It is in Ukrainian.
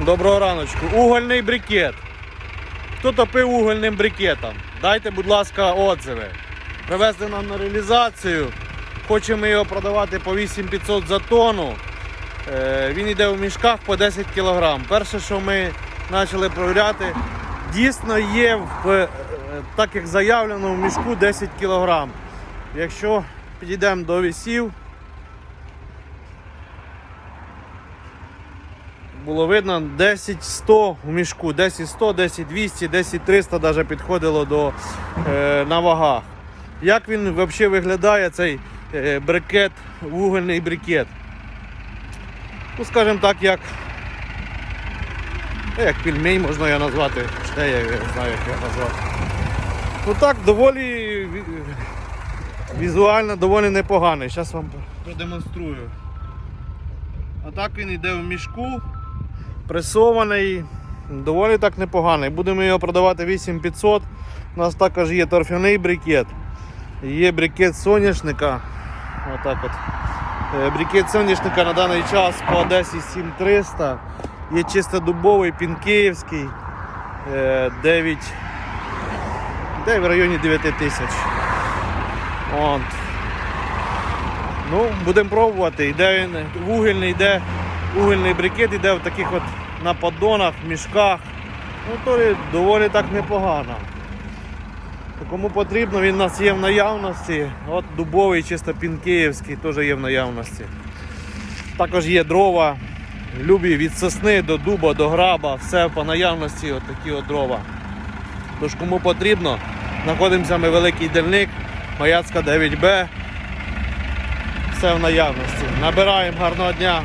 Доброго раночку. Угольний брикет. Хто топив угольним брикетом? Дайте, будь ласка, отзиви. Привезли нам на реалізацію. Хочемо його продавати по 8500 за тонну. Е, Він йде в мішках по 10 кг. Перше, що ми почали провіряти, дійсно є, в, е, так як заявлено, в мішку 10 кг. Якщо підійдемо до вісів, було видно 10-100 в мішку, 10-100, 10-200, 10-300 навіть підходило до, е, на вагах. Як він взагалі виглядає, цей е, брикет, вугільний брикет? Ну, скажімо так, як, як пельмень можна його назвати, ще я знаю, як його назвати. Ну так, доволі візуально доволі непоганий. Зараз вам продемонструю. Отак він йде в мішку, пресований, доволі так непоганий. Будемо його продавати 8500. У нас також є торфяний брикет, є брикет соняшника. Отак от. Е, Брикет соняшника на даний час по Одесі 7300. Є чисто дубовий, пінкеївський. е, 9, де в районі 9 тисяч. От. Ну, будемо пробувати. Йде вугільний, йде угільний брикет, йде в таких от на поддонах, мішках. Ну, то доволі так непогано. Кому потрібно, він у нас є в наявності. От дубовий, чисто пінкеївський теж є в наявності. Також є дрова, любі від сосни до дуба, до граба, все по наявності, от такі от дрова. Тож кому потрібно, знаходимося ми великий дельник, Маяцька 9Б. Все в наявності. Набираємо гарного дня.